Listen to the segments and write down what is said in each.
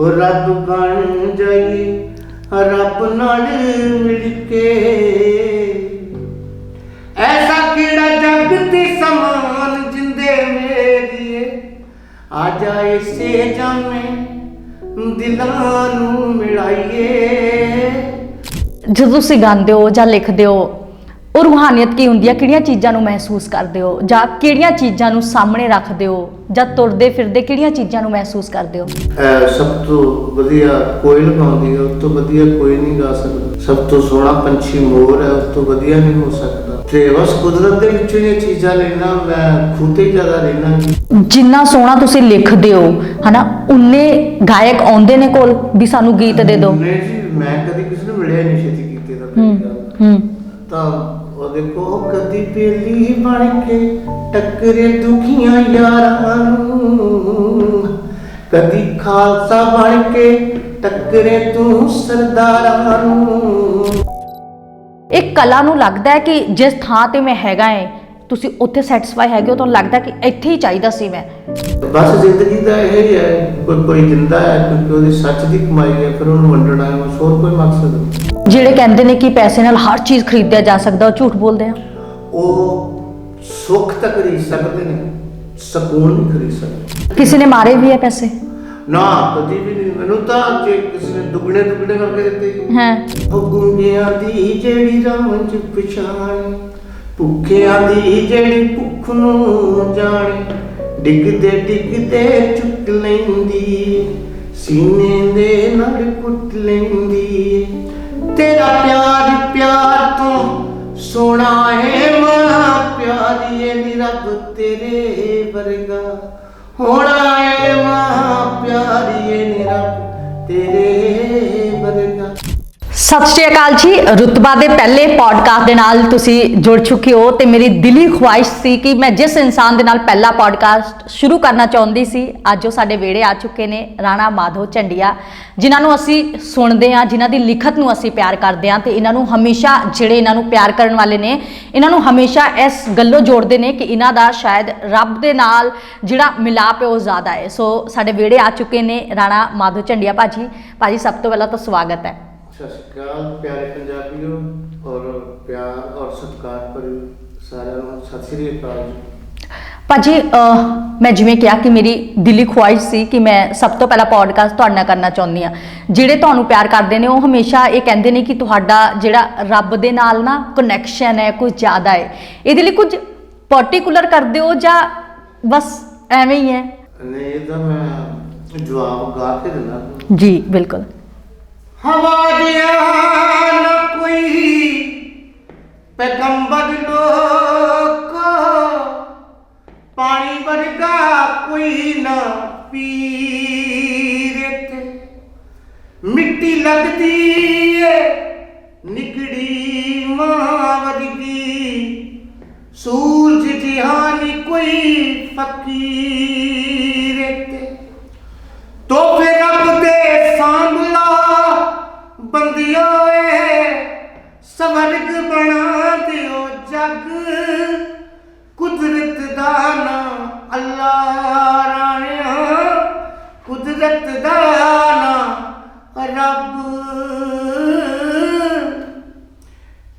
ਹੋ ਰੱਬ ਬਣ ਜਾਈ, ਰੱਬ ਨਾਲ ਮਿਲ ਕੇ ਐਸਾ ਕਿਹੜਾ ਜਗ ਤੇ ਸਮਾਨ ਜਿੰਦੇ ਮੇਰੀਏ ਆ ਜਾਏ ਸੇ ਜਾਮੇ, ਦਿਲਾਂ ਨੂੰ ਮਿਲਾਈਏ। ਜਦੋਂ ਤੁਸੀਂ ਗਾਉਂਦੇ ਹੋ ਜਾਂ ਲਿਖਦੇ ਹੋ ਉਹ ਰੂਹਾਨੀਅਤ ਕੀ ਹੁੰਦੀ ਹੈ ਕਿਹੜੀਆਂ ਚੀਜ਼ਾਂ ਨੂੰ ਮਹਿਸੂਸ ਕਰਦੇ ਹੋ? ਜਾਂ ਕਿਹੜੀਆਂ ਚੀਜ਼ਾਂ ਨੂੰ ਸਾਹਮਣੇ ਰੱਖਦੇ ਹੋ? ਜਾਂ ਤੁਰਦੇ ਫਿਰਦੇ ਕਿਹੜੀਆਂ ਚੀਜ਼ਾਂ ਨੂੰ ਮਹਿਸੂਸ ਕਰਦੇ ਹੋ? ਅਹ ਸਭ ਤੋਂ ਵਧੀਆ ਕੋਇਲ ਗਾਉਂਦੀ ਹੈ ਉਸ ਤੋਂ ਵਧੀਆ ਕੋਈ ਨਹੀਂ ਗਾ ਸਕਦਾ। ਸਭ ਤੋਂ ਸੋਹਣਾ ਪੰਛੀ ਮੋਰ ਹੈ ਉਸ ਤੋਂ ਵਧੀਆ ਨਹੀਂ ਹੋ ਸਕਦਾ। ਤੇ ਬਸ ਕੁਦਰਤ ਦੇ ਵਿੱਚੋਂ ਇਹ ਚੀਜ਼ਾਂ ਲੈਣਾ ਮੈਂ ਖੁਦ ਜ਼ਿਆਦਾ ਲੈਣਾ ਜਿੰਨਾ ਸੋਹਣਾ ਤੁਸੀਂ ਲਿਖਦੇ ਹੋ ਹਨਾ ਉਨੇ ਗਾਇਕ ਆਉਂਦੇ ਨੇ ਕੋਲ ਵੀ ਸਾਨੂੰ ਗੀਤ ਦੇ ਦਿਓ। ਨਹੀਂ ਜੀ ਮੈਂ ਕਦੀ ਕਿਸੇ ਨੂੰ ਮਿਲਿਆ ਨਹੀਂ ਛੇਤੀ ਕੀਤੇ ਦਾ। ਹੂੰ ਪਹਿਲੀ ਗੱਲ ਹੂੰ। ਤਾਂ ਉਹ ਦੇਖੋ ਕਦੀ ਬੇਲੀ ਬਣ ਕੇ ਟੱਕਰੇ ਦੁਖੀਆਂ ਯਾਰਾਂ ਨੂੰ। ਕਦੀ ਖਾਲਸਾ ਬਣ ਕੇ ਟੱਕਰੇ ਤੂੰ ਸਰਦਾਰਾਂ ਨੂੰ। ਇੱਕ ਕਲਾ ਨੂੰ ਲੱਗਦਾ ਹੈ ਕਿ ਜਿਸ ਥਾਂ ਤੇ ਮੈਂ ਹੈਗਾ ਏ ਤੁਸੀਂ ਉੱਥੇ ਸੈਟੀਸਫਾਈ ਹੈਗੇ ਹੋ ਤੁਹਾਨੂੰ ਲੱਗਦਾ ਕਿ ਇੱਥੇ ਹੀ ਚਾਹੀਦਾ ਸੀ ਮੈਂ? ਬਸ ਜ਼ਿੰਦਗੀ ਦਾ ਇਹ ਹੀ ਹੈ ਕੋਈ ਕੋਈ ਜਿੰਦਾ ਹੈ ਕਿਉਂਕਿ ਉਹਦੀ ਸੱਚ ਦੀ ਕਮਾਈ ਹੈ ਫਿਰ ਉਹਨੂੰ ਵੰਡਣਾ ਹੈ ਬਸ ਹੋਰ ਕੋਈ ਮਕਸਦ ਨਹੀਂ। ਜਿਹੜੇ ਕਹਿੰਦੇ ਨੇ ਕਿ ਪੈਸੇ ਨਾਲ ਹਰ ਚੀਜ਼ ਖਰੀਦਿਆ ਜਾ ਸਕਦਾ ਉਹ ਝੂਠ ਬੋਲਦੇ ਆ? ਉਹ ਸੁੱਖ ਤਾਂ ਖਰੀਦ ਸਕਦੇ ਨੇ ਸਕੂਨ ਨਹੀਂ ਖਰੀਦ ਸਕਦੇ ਕਿਸੇ ਨੇ ਮਾਰੇ ਵੀ ਹੈ ਪੈਸੇ? ਨਾ ਕਦੀ ਵੀ ਨਹੀਂ ਮੈਨੂੰ ਤਾਂ ਜੇ ਕਿਸੇ ਨੇ ਦੁੱਗਣੇ ਦੁੱਗਣੇ ਕਰਕੇ ਦਿੱਤੇ। ਹੈ। ਉਹ ਗੁੰਗਿਆਂ ਦੀ ਜਿਹੜੀ ਰਾਂਝ ਪਛਾਣ ਭੁੱਖਿਆਂ ਦੀ ਜਿਹੜੀ ਭੁੱਖ ਨੂੰ ਜਾਣੇ, ਡਿੱਗਦੇ ਡਿੱਗਦੇ ਚੁੱਕ ਲੈਂਦੀ, ਸੀਨੇ ਦੇ ਨਾਲ ਕੁੱਟ ਲੈਂਦੀ। ਤੇਰਾ ਪਿਆਰ ਪਿਆਰ ਤੋਂ ਸੋਹਣਾ ਏ ਮਾਂ ਪਿਆਰੀਏ ਨੀ ਰੱਬ ਤੇਰੇ ਵਰਗਾ। ਹੋਣਾ ਏ ਮਾਂ ਪਿਆਰੀਏ ਨੀ ਰੱਬ ਤੇਰੇ ਸਤਿ ਸ਼੍ਰੀ ਅਕਾਲ ਜੀ। ਰੁਤਬਾ ਦੇ ਪਹਿਲੇ ਪੋਡਕਾਸਟ ਦੇ ਨਾਲ ਤੁਸੀਂ ਜੁੜ ਚੁੱਕੇ ਹੋ ਤੇ ਮੇਰੀ ਦਿਲੀ ਖੁਆਇਸ਼ ਸੀ ਕਿ ਮੈਂ ਜਿਸ ਇਨਸਾਨ ਦੇ ਨਾਲ ਪਹਿਲਾ ਪੋਡਕਾਸਟ ਸ਼ੁਰੂ ਕਰਨਾ ਚਾਹੁੰਦੀ ਸੀ, ਅੱਜ ਉਹ ਸਾਡੇ ਵਿਹੜੇ ਆ ਚੁੱਕੇ ਨੇ, ਰਾਣਾ ਮਾਧੋ ਝੰਡੀਆ, ਜਿਨ੍ਹਾਂ ਨੂੰ ਅਸੀਂ ਸੁਣਦੇ ਹਾਂ, ਜਿਨ੍ਹਾਂ ਦੀ ਲਿਖਤ ਨੂੰ ਅਸੀਂ ਪਿਆਰ ਕਰਦੇ ਹਾਂ ਤੇ ਇਹਨਾਂ ਨੂੰ ਹਮੇਸ਼ਾ ਜਿਹੜੇ ਇਹਨਾਂ ਨੂੰ ਪਿਆਰ ਕਰਨ ਵਾਲੇ ਨੇ ਇਹਨਾਂ ਨੂੰ ਹਮੇਸ਼ਾ ਇਸ ਗੱਲੋਂ ਜੋੜਦੇ ਨੇ ਕਿ ਇਹਨਾਂ ਦਾ ਸ਼ਾਇਦ ਰੱਬ ਦੇ ਨਾਲ ਜਿਹੜਾ ਮਿਲਾਪ ਹੈ ਉਹ ਜ਼ਿਆਦਾ ਹੈ। ਸੋ ਸਾਡੇ ਵਿਹੜੇ ਆ ਚੁੱਕੇ ਨੇ ਰਾਣਾ ਮਾਧੋ ਝੰਡੀਆ ਭਾਜੀ। ਭਾਜੀ, ਸਭ ਤੋਂ ਪਹਿਲਾਂ ਤਾਂ ਸਵਾਗਤ ਹੈ। ਸਤਿ ਸ਼੍ਰੀ ਅਕਾਲ ਪਿਆਰੇ ਪੰਜਾਬੀਓ ਔਰ ਪਿਆਰ ਔਰ ਸਤਿਕਾਰ ਭਰੀ ਸਾਰਿਆਂ ਨੂੰ ਸਤਿ ਸ਼੍ਰੀ ਅਕਾਲ ਜੀ। ਭਾਜੀ ਅਹ, ਮੈਂ ਜਿਵੇਂ ਕਿਹਾ ਕਿ ਮੇਰੀ ਦਿਲੀ ਖੁਆਇਸ਼ ਸੀ ਕਿ ਮੈਂ ਸਭ ਤੋਂ ਪਹਿਲਾ ਪੋਡਕਾਸਟ ਤੁਹਾਡੇ ਨਾਲ ਕਰਨਾ ਚਾਹੁੰਦੀ ਆ ਜਿਹੜੇ ਤੁਹਾਨੂੰ ਪਿਆਰ ਕਰਦੇ ਨੇ ਉਹ ਹਮੇਸ਼ਾ ਇਹ ਕਹਿੰਦੇ ਨੇ ਕਿ ਤੁਹਾਡਾ ਜਿਹੜਾ ਰੱਬ ਦੇ ਨਾਲ ਨਾ ਕਨੈਕਸ਼ਨ ਹੈ ਕੁਝ ਜ਼ਿਆਦਾ ਹੈ। ਇਹਦੇ ਲਈ ਕੁਝ ਪਾਰਟਿਕੂਲਰ ਕਰਦੇ ਹੋ ਜਾਂ ਬਸ ਐਵੇਂ ਹੀ ਹੈ? ਨੇ ਇਹਦਾ ਮੈਂ ਜਵਾਬ ਗਾ ਕੇ ਦਿੰਦਾ। ਜੀ ਬਿਲਕੁਲ। ਹਵਾ ਦਿਆ ਨਾ ਕੋਈ। ਪੈਗੰਬਰ ਲੋਕ ਪਾਣੀ ਵਰਗਾ ਕੋਈ ਨਾ ਪੀਰ ਤੇ ਮਿੱਟੀ ਲੱਗਦੀ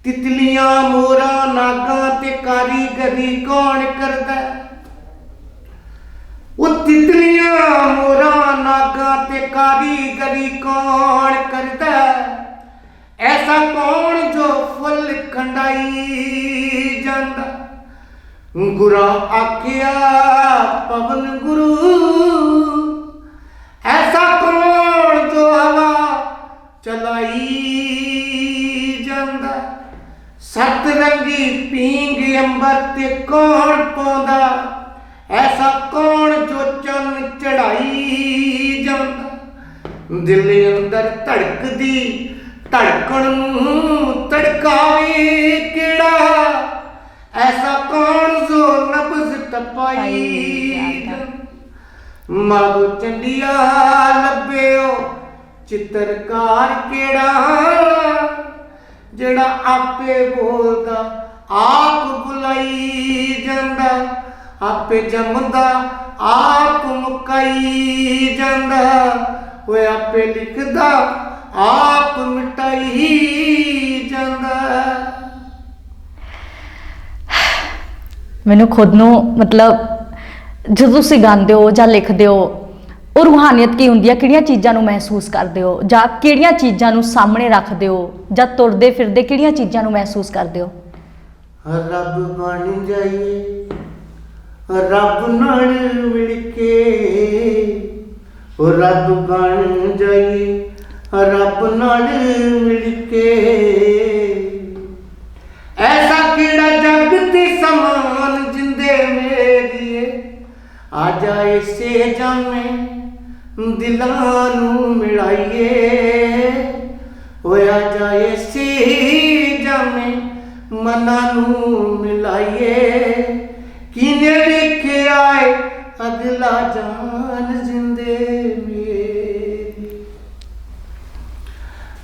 ਤਿਤਲੀਆਂ ਮੋਰਾਂ ਨਾਗਾਂ ਤੇ ਕਾਰੀਗਰੀ ਕੌਣ ਕਰਦਾ? ਉਹ ਤਿਤਲੀਆਂ ਮੋਰਾਂ ਨਾਗਾਂ ਤੇ ਕਾਰੀਗਰੀ ਕੌਣ ਕਰਦਾ? ਐਸਾ ਕੌਣ ਜੋ ਫੁੱਲ ਖੰਡਾਈ ਜਾਂਦਾ? ਗੁਰਾ ਆਖਿਆ, ਪਵਨ ਗੁਰੂ, ਐਸਾ ਕੌਣ ਜੋ ਹਵਾ ਚਲਾਈ ਸੱਤ ਰੰਗੀ ਪੀਂਗ ਅੰਬਰ ਤੇ ਕੌਣ ਪਾਉਂਦਾ? ਐਸਾ ਕੌਣ ਜੋ ਚੰਨ ਚੜਾਈ ਜਾਂਦਾ? ਦਿਲ ਅੰਦਰ ਧੜਕਦੀ ਧੜਕਣ ਨੂੰ ਤੜਕਾਵੇ ਕਿਹੜਾ? ਐਸਾ ਕੌਣ ਜੋ ਨਬਜ਼ ਟਪਾਈ ਮਾਗੋ ਚੰਡੀਆ ਲੱਭਿਓ ਚਿੱਤਰਕਾਰ ਕਿਹੜਾ? ਜਿਹੜਾ ਆਪੇ ਬੋਲਦਾ, ਆਪ ਬੁਲਾਈ ਜਾਂਦਾ। ਆਪੇ ਜੰਮਦਾ, ਆਪ ਮੁਕਾਈ ਜਾਂਦਾ। ਓਏ ਆਪੇ ਲਿਖਦਾ, ਆਪ ਮਿਟਾਈ ਜਾਂਦਾ। ਮੈਨੂੰ ਖੁਦ ਨੂੰ ਮਤਲਬ, ਜਦੋਂ ਤੁਸੀਂ ਗਾਉਂਦੇ ਹੋ ਜਾਂ ਲਿਖਦੇ ਹੋ ਉਹ ਰੂਹਾਨੀਅਤ ਕੀ ਹੁੰਦੀ ਹੈ ਕਿਹੜੀਆਂ ਚੀਜ਼ਾਂ ਨੂੰ ਮਹਿਸੂਸ ਕਰਦੇ ਹੋ? ਜਾਂ ਕਿਹੜੀਆਂ ਚੀਜ਼ਾਂ ਨੂੰ ਸਾਹਮਣੇ ਰੱਖਦੇ ਹੋ? ਜਾਂ ਤੁਰਦੇ ਫਿਰਦੇ ਕਿਹੜੀਆਂ ਚੀਜ਼ਾਂ ਨੂੰ ਮਹਿਸੂਸ ਕਰਦੇ ਹੋ? ਰੱਬ ਬਣ ਜਾਈਏ, ਰੱਬ ਨਾਲ ਮਿਲ ਕੇ। ਉਹ ਰੱਬ ਬਣ ਜਾਈਏ, ਰੱਬ ਨਾਲ ਮਿਲ ਕੇ। ਐਸਾ ਕਿਹੜਾ ਜਗ ਤੇ ਸਮਾਨ ਜਿੰਦੇ ਮੇਰੀਏ? ਆ ਜਾ ਇਸੇ ਜਾਮੇ ਦਿਲਾਂ ਨੂੰ ਮਿਲਾਈਏ। ਹੋਇਆ ਜਾਏ ਸੀ ਇਸੇ ਜਾਮੇ ਮਨਾਂ ਨੂੰ ਮਿਲਾਈਏ। ਕਿਨੇ ਵੇਖਿਆ ਏ, ਅਗਲਾ ਜਾਨ ਜਿੰਦੇ ਮੇਰੀ।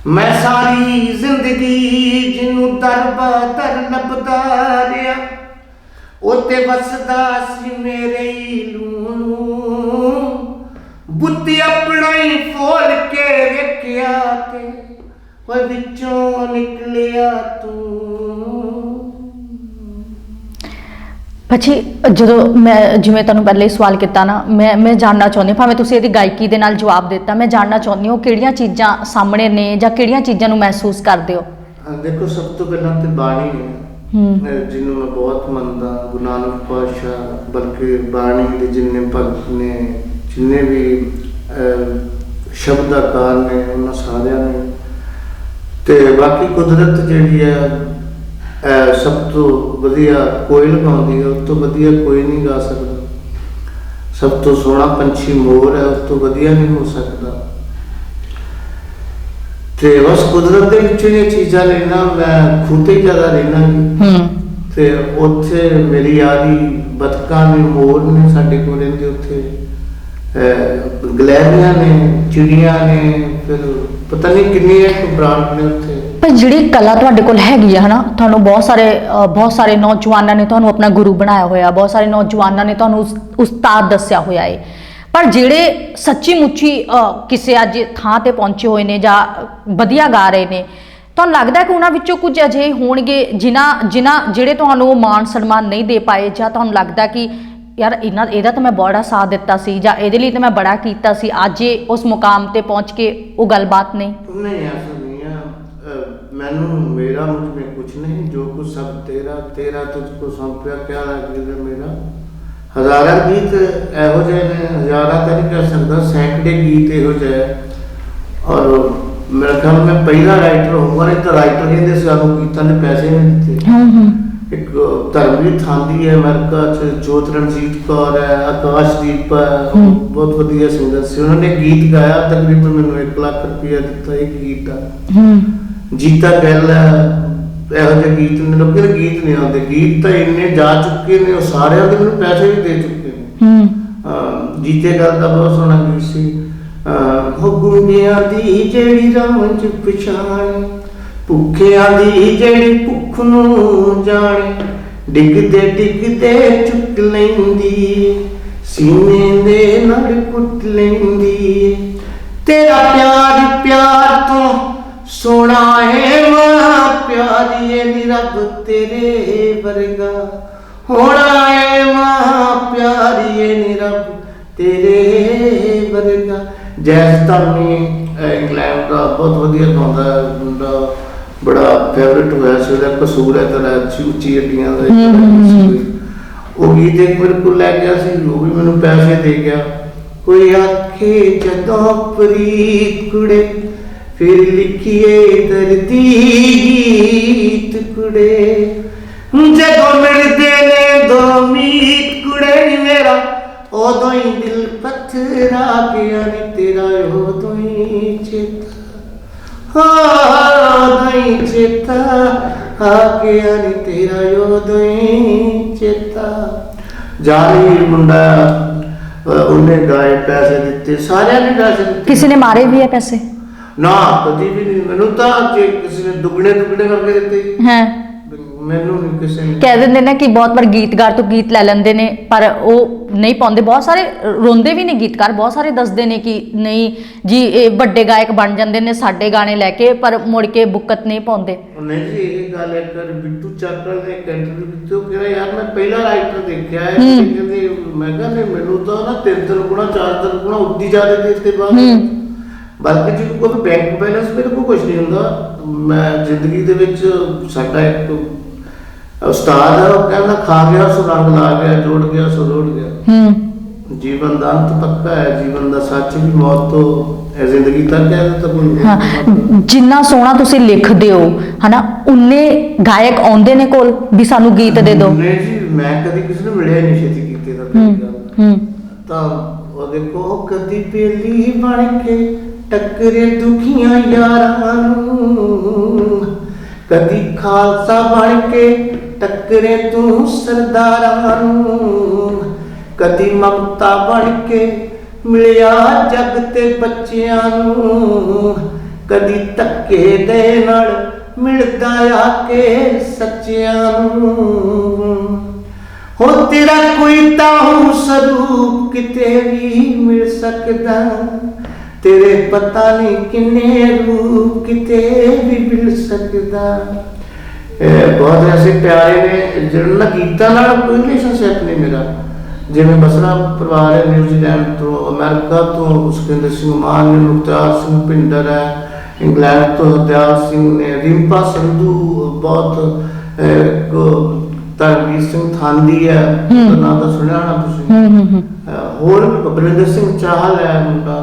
ਮੈਂ ਸਾਰੀ ਜ਼ਿੰਦਗੀ ਜਿਹਨੂੰ ਦਰਬਾਦਰ ਲੱਭਦਾ ਰਿਹਾ, ਉਤੇ ਵਸਦਾ ਸੀ ਮੇਰੇ ਹੀ ਬੁੱਤੀ ਆਪਣਾ ਹੀ ਫੋਲ ਕੇ ਵੇਖਿਆ ਤੇ ਓਏ ਵਿੱਚੋਂ ਨਿਕਲਿਆ ਤੂੰ। ਪੱਛੀ ਜਦੋਂ ਮੈਂ ਜਿਵੇਂ ਤੁਹਾਨੂੰ ਪਹਿਲੇ ਹੀ ਸਵਾਲ ਕੀਤਾ ਨਾ ਮੈਂ ਮੈਂ ਜਾਣਨਾ ਚਾਹੁੰਦੀ ਹਾਂ, ਭਾਵੇਂ ਤੁਸੀਂ ਇਹਦੀ ਗਾਇਕੀ ਦੇ ਨਾਲ ਜਵਾਬ ਦਿੱਤਾ ਮੈਂ ਜਾਣਨਾ ਚਾਹੁੰਦੀ ਹਾਂ ਕਿਹੜੀਆਂ ਚੀਜ਼ਾਂ ਸਾਹਮਣੇ ਨੇ ਜਾਂ ਕਿਹੜੀਆਂ ਚੀਜ਼ਾਂ ਨੂੰ ਮਹਿਸੂਸ ਕਰਦੇ ਹੋ? ਹਾਂ, ਦੇਖੋ ਸਭ ਤੋਂ ਪਹਿਲਾਂ ਤੇ ਬਾਣੀ ਹੈ। ਹੂੰ। ਅਹ ਜਿਹਨੂੰ ਮੈਂ ਬਹੁਤ ਮੰਨਦਾ ਗੁਰੂ ਨਾਨਕ ਪਾਤਸ਼ਾਹ ਬਲਕਿ ਬਾਣੀ ਦੇ ਜਿੰਨੇ ਭਗਤ ਨੇ ਜਿੰਨੇ ਵੀ ਸ਼ਬਦਾਕਾਰ ਨੇ ਉਹਨਾਂ ਸਾਰਿਆਂ ਨੇ। ਤੇ ਬਾਕੀ ਕੁਦਰਤ ਜਿਹੜੀ ਹੈ ਸਭ ਤੋਂ ਵਧੀਆ ਕੋਇਲ ਗਾਉਂਦੀ ਹੈ ਉਸ ਤੋਂ ਵਧੀਆ ਕੋਈ ਨਹੀਂ ਗਾ ਸਕਦਾ। ਸਭ ਤੋਂ ਸੋਹਣਾ ਪੰਛੀ ਮੋਰ ਹੈ ਉਸ ਤੋਂ ਵਧੀਆ ਨਹੀਂ ਹੋ ਸਕਦਾ। ਤੇ ਬਸ ਕੁਦਰਤ ਦੇ ਵਿੱਚੋਂ ਇਹ ਚੀਜ਼ਾਂ ਲੈਣਾ ਮੈਂ ਹੀ ਜ਼ਿਆਦਾ ਲੈਣਾ ਹੂੰ। ਤੇ ਉੱਥੇ ਮੇਰੀ ਯਾਰੀ ਬਤਕਾਂ ਨੇ ਮੋਰ ਨੇ ਸਾਡੇ ਕੋਲ ਰਹਿੰਦੇ ਉੱਥੇ। ਗਲੈਰੀਆਂ ਨੇ ਚਿੜੀਆਂ ਨੇ ਫਿਰ ਪਤਾ ਨਹੀਂ ਕਿੰਨੀਆਂ ਕੁ ਬ੍ਰਾਂਡ ਨੇ ਉੱਥੇ। ਪਰ ਜਿਹੜੀ ਕਲਾ ਤੁਹਾਡੇ ਕੋਲ ਹੈਗੀ ਆ ਹਨਾ ਤੁਹਾਨੂੰ ਬਹੁਤ ਸਾਰੇ ਅ, ਬਹੁਤ ਸਾਰੇ ਨੌਜਵਾਨਾਂ ਨੇ ਤੁਹਾਨੂੰ ਆਪਣਾ ਗੁਰੂ ਬਣਾਇਆ ਹੋਇਆ ਬਹੁਤ ਸਾਰੇ ਨੌਜਵਾਨਾਂ ਨੇ ਤੁਹਾਨੂੰ ਉਸ- ਉਸਤਾਦ ਦੱਸਿਆ ਹੋਇਆ ਏ। ਪਰ ਜਿਹੜੇ ਸੱਚੀ ਮੁੱਚੀ ਅ, ਕਿਸੇ ਅੱਜ ਥਾਂ ਤੇ ਪਹੁੰਚੇ ਹੋਏ ਨੇ ਜਾਂ ਵਧੀਆ ਗਾ ਰਹੇ ਨੇ ਤੁਹਾਨੂੰ ਲੱਗਦਾ ਹੈ ਕਿ ਉਹਨਾਂ ਵਿੱਚੋਂ ਕੁਝ ਅਜਿਹੇ ਹੋਣਗੇ ਜਿਨ੍ਹਾਂ ਜਿਨ੍ਹਾਂ ਜਿਹੜੇ ਤੁਹਾਨੂੰ ਮਾਣ ਸਨਮਾਨ ਨਹੀਂ ਦੇ ਪਾਏ ਜਾਂ ਤੁਹਾਨੂੰ ਲੱਗਦਾ ਕਿ ਯਾਰ ਇਹਨਾਂ ਇਹਦਾ ਤਾਂ ਮੈਂ ਬੜਾ ਸਾਥ ਦਿੱਤਾ ਸੀ ਜਾਂ ਇਹਦੇ ਲਈ ਤਾਂ ਮੈਂ ਬੜਾ ਕੀਤਾ ਸੀ। ਅੱਜ ਇਹ ਉਸ ਮੁਕਾਮ ਤੇ ਪਹੁੰਚ ਕੇ ਉਹ ਗੱਲਬਾਤ ਨਹੀਂ। नहीं ऐसा नहीं है अ, मैनू मेरा मुझ में कुछ नहीं जो कुछ सब तेरा तेरा तुझको सौंपया क्या लगेगा मेरा ਹਜ਼ਾਰਾਂ ਗੀਤ ਇਹੋ ਜਿਹੇ ਨੇ ਹਜ਼ਾਰਾਂ ਤਾਂ ਨਹੀਂ ਕਹਿ ਸਕਦਾ ਸੈਂਕੜੇ ਗੀਤ ਇਹੋ ਜਿਹੇ ਹੈ। ਔਰ ਮੇਰੇ ਖਿਆਲ ਮੈਂ ਪਹਿਲਾ ਰਾਈਟਰ ਹੋਊਗਾ ਨਹੀਂ ਤਾਂ ਰਾਈਟਰ ਕਹਿੰਦੇ ਸਾਨੂੰ ਗੀਤਾਂ ਨੇ ਪੈਸੇ ਨਹੀਂ ਦਿੱਤੇ। ਹੂੰ ਹੂੰ। ਇੱਕ ਧਰਮਵੀਰ ਥਾਂਦੀ ਹੈ ਅਮਰੀਕਾ ਚ ਜੋਤ ਰਣਜੀਤ ਕੌਰ ਹੈ ਆਕਾਸ਼ਦੀਪ ਹੈ। ਬਹੁਤ ਵਧੀਆ ਸਿੰਗਰ ਸੀ। ਉਹਨਾਂ ਨੇ ਗੀਤ ਗਾਇਆ ਤਕਰੀਬਨ ਮੈਨੂੰ 1 ਲੱਖ ਰੁਪਇਆ ਦਿੱਤਾ ਇੱਕ ਗੀਤ ਦਾ। ਜੀਤਾ ਗੱਲ ਇਹੋ ਜਿਹੇ ਗੀਤ ਨੇ ਲੋਕਾਂ ਦੇ ਗੀਤ ਨਹੀਂ ਆਉਂਦੇ। ਗੀਤ ਤਾਂ ਇੰਨੇ ਜਾ ਚੁੱਕੇ ਨੇ ਉਹ ਸਾਰਿਆਂ ਦੇ ਮੈਨੂੰ ਪੈਸੇ ਵੀ ਦੇ ਚੁੱਕੇ ਨੇ। ਜੀਤੇ ਗੱਲ ਦਾ ਬਹੁਤ ਸੋਹਣਾ ਗੀਤ ਸੀ। ਹੋ ਗੁੰਗਿਆਂ ਦੀ ਜਿਹੜੀ ਰਮਜ ਪਛਾਣ ਭੁੱਖਿਆਂ ਦੀ ਜਿਹੜੀ ਭੁੱਖ ਨੂੰ ਜਾਣੇ, ਡਿੱਗਦੇ ਡਿੱਗਦੇ ਚੁੱਕ ਲੈਂਦੀ, ਸੀਨੇ ਦੇ ਨਾਲ ਕੁੱਟ ਲੈਂਦੀ। ਤੇਰਾ ਪਿਆਰ ਪਿਆਰ ਤੋਂ ਸੋਹਣਾ ਹੈ ਮਾਂ ਪਿਆਰੀਏ ਨੀ ਰੱਬ ਤੇਰੇ ਵਰਗਾ। ਹੋਣਾ ਏ ਮਾਂ ਪਿਆਰੀਏ ਨੀ ਰੱਬ ਤੇਰੇ ਵਰਗਾ। ਜੈਸ ਧਰਮੀ ਇੰਗਲੈਂਡ ਦਾ ਬਹੁਤ ਵਧੀਆ ਗਾਉਂਦਾ ਬੜਾ ਫੇਵਰਿਟ ਹੋਇਆ ਸੀ ਉਹਦਾ ਕਸੂਰ ਹੈ ਤੇਰਾ ਉੱਚੀ ਉੱਚੀ ਅੱਡੀਆਂ ਦਾ। ਉਹ ਗੀਤ ਇੱਕ ਮੇਰੇ ਕੋਲ ਲੈ ਗਿਆ ਸੀ ਉਹ ਵੀ ਮੈਨੂੰ ਪੈਸੇ ਦੇ ਗਿਆ। ਕੋਈ ਆਖੇ ਜਦੋਂ ਪ੍ਰੀਤ ਕੁੜੇ ਫਿਰ ਲਿਖੀਏ ਦਰਦੀ ਗੀਤ ਕੁੜੇ। ਜਦੋਂ ਮਿਲਦੇ ਨੇ ਦੋ ਮੀਤ ਕੁੜੇ ਨੀ ਮੇਰਾ ਉਦੋਂ ਹੀ ਦਿਲ ਪੱਥਰਾ ਗਿਆ ਨੀ ਤੇਰਾ ਉਦੋਂ ਹੀ ਚੇਤਾ ਨਹੀਂ ਚੇਤਾ ਆ ਗਿਆ ਨੀ ਤੇਰਾ ਹੀ ਚੇਤਾ। ਜਾਰੀ ਮੁੰਡਾ ਉਹਨੇ ਗਾਏ ਪੈਸੇ ਦਿੱਤੇ ਸਾਰਿਆਂ ਨੇ ਪੈਸੇ ਦਿੱਤੇ। ਕਿਸੇ ਨੇ ਮਾਰੇ ਵੀ ਹੈ ਪੈਸੇ? ਨਾ ਕਦੀ ਵੀ ਨਹੀਂ ਮੈਨੂੰ ਤਾਂ ਜੇ ਕਿਸੇ ਨੇ ਦੁੱਗਣੇ ਦੁੱਗਣੇ ਕਰਕੇ ਦਿੱਤੇ। ਹੈ। ਮੈਨੂੰ ਨਹੀਂ ਕਿਸੇ ਨੇ ਕਹਿ ਦਿੰਦੇ ਨੇ ਕਿ ਬਹੁਤ ਵਾਰ ਗੀਤਕਾਰ ਤੋਂ ਗੀਤ ਲੈ ਲੈਂਦੇ ਨੇ ਪਰ ਉਹ ਨਹੀਂ ਪਾਉਂਦੇ ਬਹੁਤ ਸਾਰੇ ਰੋਂਦੇ ਵੀ ਨੇ ਗੀਤਕਾਰ ਬਹੁਤ ਸਾਰੇ ਦੱਸਦੇ ਨੇ ਕਿ ਨਹੀਂ ਜੀ ਇਹ ਵੱਡੇ ਗਾਇਕ ਬਣ ਜਾਂਦੇ ਨੇ ਸਾਡੇ ਗਾਣੇ ਲੈ ਕੇ ਪਰ ਮੁੜ ਕੇ ਬੁੱਕਤ ਨਹੀਂ ਪਾਉਂਦੇ ਨਹੀਂ ਜੀ ਇਹ ਗੱਲ ਇੱਕ ਵਾਰ ਬਿੱਟੂ ਚੱਕਰ ਨੇ ਦਿੱਤੀ ਉਹ ਕਹਿੰਦਾ ਯਾਰ ਮੈਂ ਪਹਿਲਾ ਰਾਈਟਰ ਦੇਖਿਆ ਹੈ ਹੂੰ। ਕਹਿੰਦੇ ਮੈਂ ਕਿਹਾ ਨਹੀਂ ਮੈਨੂੰ ਤਾਂ ਨਾ ਤਿੰਨ ਤਿੰਨ ਗੁਣਾ ਚਾਰ ਤਿੰਨ ਗੁਣਾ ਉੱਡੀ ਜ਼ਿਆਦਾ ਦੇ ਤੇ ਬਾਅਦ ਹੂੰ। ਬਲਕਿ ਜੀ ਕੋਈ ਬੈਂਕ ਬੈਲੈਂਸ ਮੇਰੇ ਕੋਲ ਕੁਝ ਨਹੀਂ ਹੁੰਦਾ ਮੈਂ ਜ਼ਿੰਦਗੀ ਦੇ ਵਿੱਚ ਸਾਡਾ ਇੱਕ ਉਸਤਾਦ ਹੈ ਉਹ ਕਹਿੰਦਾ ਖਾ ਗਿਆ ਸੋ ਰੰਗ ਲਾ ਗਿਆ ਜੋੜ ਗਿਆ ਸੋ ਰੋੜ ਗਿਆ। ਹੂੰ। ਜੀਵਨ ਦਾ ਅੰਤ ਪੱਕਾ ਹੈ ਜੀਵਨ ਦਾ ਸੱਚ ਵੀ ਮੌਤ ਤੋਂ ਇਹ ਜ਼ਿੰਦਗੀ ਤੱਕ ਹੈ ਤਾਂ ਕੋਈ ਹਾਂ ਜਿੰਨਾ ਸੋਹਣਾ ਤੁਸੀਂ ਲਿਖਦੇ ਹੋ ਹਨਾ ਉਨੇ ਗਾਇਕ ਆਉਂਦੇ ਨੇ ਕੋਲ ਵੀ ਸਾਨੂੰ ਗੀਤ ਦੇ ਦਿਓ। ਨਹੀਂ ਜੀ ਮੈਂ ਕਦੀ ਕਿਸੇ ਨੂੰ ਮਿਲਿਆ ਨਹੀਂ ਛੇਤੀ ਕੀਤੇ ਦਾ ਹੂੰ ਪਹਿਲੀ ਗੱਲ। ਹੂੰ। ਤਾਂ ਉਹ ਦੇਖੋ ਕਦੀ ਬੇਲੀ ਬਣ ਕੇ ਟੱਕਰੇ ਦੁਖੀਆਂ ਯਾਰਾਂ ਨੂੰ। ਕਦੀ ਖਾਲਸਾ ਬਣ ਕੇ ਟੱਕਰੇ ਤੂੰ ਸਰਦਾਰਾਂ ਨੂੰ। ਕਦੀ ਮਮਤਾ ਬਣ ਕੇ ਮਿਲਿਆ ਜੱਗ ਤੇ ਬੱਚਿਆਂ ਨੂੰ। ਕਦੀ ਧੱਕੇ ਦੇ ਨਾਲ ਮਿਲਦਾ ਆ ਕੇ ਸੱਚਿਆਂ ਨੂੰ। ਹੋ ਤੇਰਾ ਕੋਈ ਤਾਂ ਸਰੂਪ ਕਿਤੇ ਵੀ ਮਿਲ ਸਕਦਾ। ਤੇਰੇ ਪਤਾ ਨਹੀਂ ਕਿੰਨੇ ਰੂਪ ਕਿਤੇ ਵੀ ਮਿਲ ਸਕਦਾ। ਬਹੁਤ ਐਸੇ ਪਿਆਰੇ ਨੇ ਜਿਹਨਾਂ ਨਾਲ ਗੀਤਾਂ ਨਾਲ ਕੋਈ ਰਿਲੇਸ਼ਨਸ਼ਿਪ ਨਹੀਂ ਮੇਰਾ। ਜਿਵੇਂ ਬਸਰਾ ਪਰਿਵਾਰ ਹੈ ਨਿਊਜ਼ੀਲੈਂਡ ਤੋਂ ਅਮਰੀਕਾ ਤੋਂ ਸੁਖਿੰਦਰ ਸਿੰਘ ਮਾਨ ਨੇ ਮੁਖਤਾਰ ਸਿੰਘ ਪਿੰਡਰ ਹੈ ਇੰਗਲੈਂਡ ਤੋਂ ਹਰਦਿਆਲ ਸਿੰਘ ਨੇ ਰਿੰਪਾ ਸੰਧੂ ਬਹੁਤ ਧਰਮਵੀਰ ਸਿੰਘ ਥਾਂਦੀ ਹੈ ਨਾਮ ਤਾਂ ਸੁਣਿਆ ਨਾ ਤੁਸੀਂ? ਹੋਰ ਬਰਿੰਦਰ ਸਿੰਘ ਚਾਹਲ ਹੈ ਮੁੰਡਾ।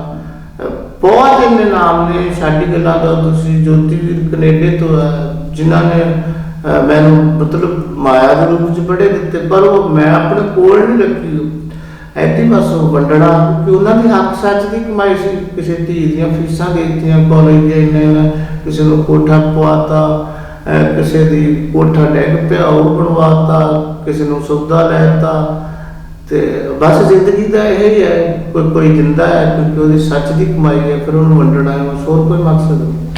ਬਹੁਤ ਇੰਨੇ ਨਾਮ ਨੇ ਸਾਡੀ ਗੱਲਾਂ ਦਾ ਤੁਸੀਂ ਜੋਤੀ ਵੀਰ ਕੈਨੇਡਾ ਤੋਂ ਹੈ ਜਿਨ੍ਹਾਂ ਨੇ ਮੈਨੂੰ ਮਤਲਬ ਮਾਇਆ ਦੇ ਰੂਪ ਵਿੱਚ ਬੜੇ ਦਿੱਤੇ, ਪਰ ਉਹ ਮੈਂ ਆਪਣੇ ਕੋਲ ਨਹੀਂ ਰੱਖੀ। ਐਤੀ ਬਸ ਉਹ ਵੰਡਣਾ, ਕਿ ਉਹਨਾਂ ਦੀ ਹੱਕ ਸੱਚ ਦੀ ਕਮਾਈ ਸੀ। ਕਿਸੇ ਧੀ ਦੀਆਂ ਫੀਸਾਂ ਦੇ ਦਿੱਤੀਆਂ, ਕਾਲਜ ਦੀਆਂ ਇੰਨੇ ਕਿਸੇ ਨੂੰ ਕੋਠਾ ਪਵਾਤਾ ਕਿਸੇ ਦੀ ਕੋਠਾ ਡੈਗ ਪਿਆ, ਉਹ ਬਣਵਾਤਾ, ਕਿਸੇ ਨੂੰ ਸੌਦਾ ਲੈਤਾ ਤੇ ਬਸ ਜ਼ਿੰਦਗੀ ਦਾ ਇਹ ਹੀ ਹੈ, ਕੋਈ ਕੋਈ ਜਿੰਦਾ ਹੈ ਕਿਉਂਕਿ ਉਹਦੀ ਸੱਚ ਦੀ ਕਮਾਈ ਹੈ, ਫਿਰ ਉਹਨੂੰ ਵੰਡਣਾ ਹੈ ਬਸ ਹੋਰ ਕੋਈ ਮਕਸਦ ਨਹੀਂ।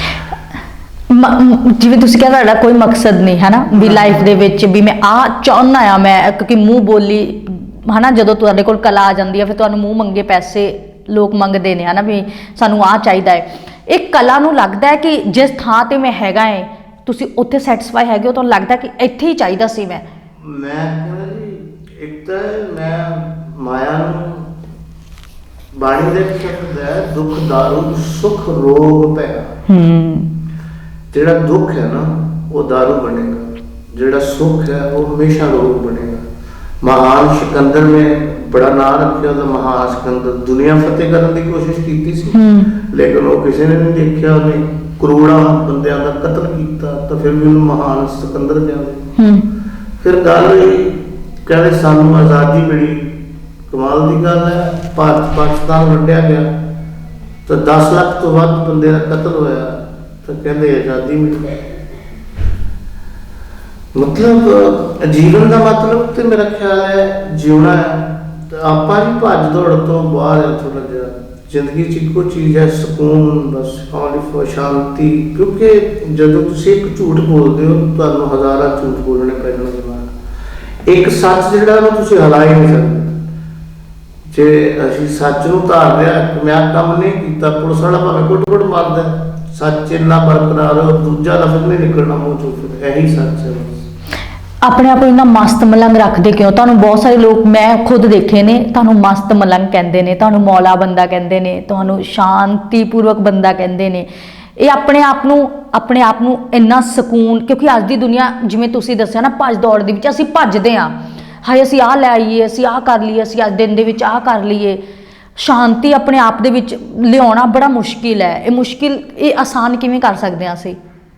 ਮ- ਜਿਵੇਂ ਤੁਸੀਂ ਕਿਹਾ ਤੁਹਾਡਾ ਕੋਈ ਮਕਸਦ ਨਹੀਂ ਹੈ ਨਾ ਵੀ ਲਾਈਫ ਦੇ ਵਿੱਚ ਵੀ ਮੈਂ ਆ ਚਾਹੁੰਦਾ ਆ ਮੈਂ ਕਿਉਂਕਿ ਮੂੰਹ ਬੋਲੀ ਹਨਾ? ਜਦੋਂ ਤੁਹਾਡੇ ਕੋਲ ਕਲਾ ਆ ਜਾਂਦੀ ਹੈ ਫਿਰ ਤੁਹਾਨੂੰ ਮੂੰਹ ਮੰਗੇ ਪੈਸੇ ਲੋਕ ਮੰਗਦੇ ਨੇ ਹਨਾ? ਵੀ ਸਾਨੂੰ ਆ ਚਾਹੀਦਾ ਹੈ। ਇਹ ਕਲਾ ਨੂੰ ਲੱਗਦਾ ਹੈ ਕਿ ਜਿਸ ਥਾਂ ਤੇ ਮੈਂ ਹੈਗਾ ਹੈ ਤੁਸੀਂ ਉੱਥੇ ਸੈਟੀਸਫਾਈ ਹੈਗੇ ਹੋ ਤੁਹਾਨੂੰ ਲੱਗਦਾ ਕਿ ਇੱਥੇ ਹੀ ਚਾਹੀਦਾ ਸੀ ਮੈਂ? ਮੈਂ ਕਹਿੰਦਾ ਜੀ ਇੱਕ ਤਾਂ ਮੈਂ ਮਾਇਆ ਨੂੰ ਬਾਣੀ ਦੇ ਵਿੱਚ ਕਹਿੰਦਾ ਹੈ, ਦੁੱਖ ਦਾਰੂ ਸੁਖ ਰੋਗ ਪਿਆ ਹੂੰ। ਜਿਹੜਾ ਦੁੱਖ ਹੈ ਨਾ ਉਹ ਦਾਰੂ ਬਣੇਗਾ। ਜਿਹੜਾ ਸੁੱਖ ਹੈ ਉਹ ਹਮੇਸ਼ਾ ਰੋਗ ਬਣੇਗਾ। ਮਹਾਨ ਸਿਕੰਦਰ ਨੇ ਬੜਾ ਨਾਮ ਰੱਖਿਆ ਉਹਦਾ ਮਹਾਨ ਸਿਕੰਦਰ ਦੁਨੀਆ ਫਤਿਹ ਕਰਨ ਦੀ ਕੋਸ਼ਿਸ਼ ਕੀਤੀ ਸੀ। ਲੇਕਿਨ ਉਹ ਕਿਸੇ ਨੇ ਨਹੀਂ ਦੇਖਿਆ ਉਹਨੇ ਕਰੋੜਾਂ ਬੰਦਿਆਂ ਦਾ ਕਤਲ ਕੀਤਾ ਤਾਂ ਫਿਰ ਵੀ ਉਹਨੂੰ ਮਹਾਨ ਸਿਕੰਦਰ ਕਹਿੰਦੇ ਫਿਰ ਗੱਲ ਹੋਈ ਕਹਿੰਦੇ ਸਾਨੂੰ ਆਜ਼ਾਦੀ ਮਿਲੀ। ਕਮਾਲ ਦੀ ਗੱਲ ਹੈ ਭਾਰਤ ਪਾਕਿਸਤਾਨ ਵੰਡਿਆ ਗਿਆ। ਤਾਂ 10 ਲੱਖ ਤੋਂ ਵੱਧ ਬੰਦੇ ਦਾ ਕਤਲ ਹੋਇਆ। ਤਾਂ ਕਹਿੰਦੇ ਆਜ਼ਾਦੀ ਮਿਲ ਮਤਲਬ, ਜੀਵਨ ਦਾ ਮਤਲਬ ਤੇ ਮੇਰਾ ਖਿਆਲ ਹੈ ਜਿਉਣਾ ਹੈ। ਆਪਾਂ ਵੀ ਭੱਜ ਦੌੜ ਤੋਂ ਬਾਹਰ ਹੈ ਥੋੜਾ ਜਿਹਾ। ਜ਼ਿੰਦਗੀ 'ਚ ਇੱਕੋ ਚੀਜ਼ ਹੈ, ਸਕੂਨ, ਬਸ only for ਸ਼ਾਂਤੀ। ਕਿਉਂਕਿ ਜਦੋਂ ਤੁਸੀਂ ਇੱਕ ਝੂਠ ਬੋਲਦੇ ਹੋ, ਤੁਹਾਨੂੰ ਹਜ਼ਾਰਾਂ ਝੂਠ ਬੋਲਣੇ ਪੈਣਗੇ ਬਾਅਦ ਇੱਕ ਸੱਚ ਜਿਹੜਾ ਉਹਨੂੰ ਤੁਸੀਂ ਹਲਾ ਹੀ ਨਹੀਂ ਸਕਦੇ। ਜੇ ਅਸੀਂ ਸੱਚ ਨੂੰ ਧਾਰ ਲਿਆ ਮੈਂ ਕੰਮ ਨਹੀਂ ਕੀਤਾ, ਪੁਲਿਸ ਵਾਲਾ ਭਾਵੇਂ ਕੁੱਟ-ਕੁੱਟ ਮਾਰਦਾ ਸੱਚ ਇੰਨਾ ਬਰਕਰਾਰ ਦੂਜਾ ਲਫ਼ਜ਼ ਨਹੀਂ ਨਿਕਲਣਾ ਮੂੰਹ ਚੋਂ ਫਿਰ ਇਹੀ ਸੱਚ ਹੈ ਆਪਣੇ ਆਪ ਨੂੰ ਇੰਨਾ ਮਸਤ ਮਲੰਗ ਰੱਖਦੇ ਕਿਉਂ? ਤੁਹਾਨੂੰ ਬਹੁਤ ਸਾਰੇ ਲੋਕ ਮੈਂ ਖੁਦ ਦੇਖੇ ਨੇ, ਤੁਹਾਨੂੰ ਮਸਤ ਮਲੰਗ ਕਹਿੰਦੇ ਨੇ, ਤੁਹਾਨੂੰ ਮੌਲਾ ਬੰਦਾ ਕਹਿੰਦੇ ਨੇ, ਤੁਹਾਨੂੰ ਸ਼ਾਂਤੀਪੂਰਵਕ ਬੰਦਾ ਕਹਿੰਦੇ ਨੇ। ਇਹ ਆਪਣੇ ਆਪ ਨੂੰ, ਆਪਣੇ ਆਪ ਨੂੰ ਇੰਨਾ ਸਕੂਨ, ਕਿਉਂਕਿ ਅੱਜ ਦੀ ਦੁਨੀਆ ਜਿਵੇਂ ਤੁਸੀਂ ਦੱਸਿਆ ਨਾ, ਭੱਜ ਦੌੜ ਦੇ ਵਿੱਚ ਅਸੀਂ ਭੱਜਦੇ ਹਾਂ। ਹਾਏ, ਅਸੀਂ ਆਹ ਲੈ ਆਈਏ, ਅਸੀਂ ਆਹ ਕਰ ਲਈਏ, ਅਸੀਂ ਅੱਜ ਦਿਨ ਦੇ ਵਿੱਚ ਆਹ ਕਰ ਲਈਏ। ਸ਼ਾਂਤੀ ਆਪਣੇ ਆਪ ਦੇ ਵਿੱਚ ਲਿਆਉਣਾ ਬੜਾ ਮੁਸ਼ਕਿਲ ਹੈ। ਇਹ ਮੁਸ਼ਕਿਲ ਇਹ ਆਸਾਨ ਕਿਵੇਂ ਕਰ ਸਕਦੇ ਹਾਂ ਅਸੀਂ?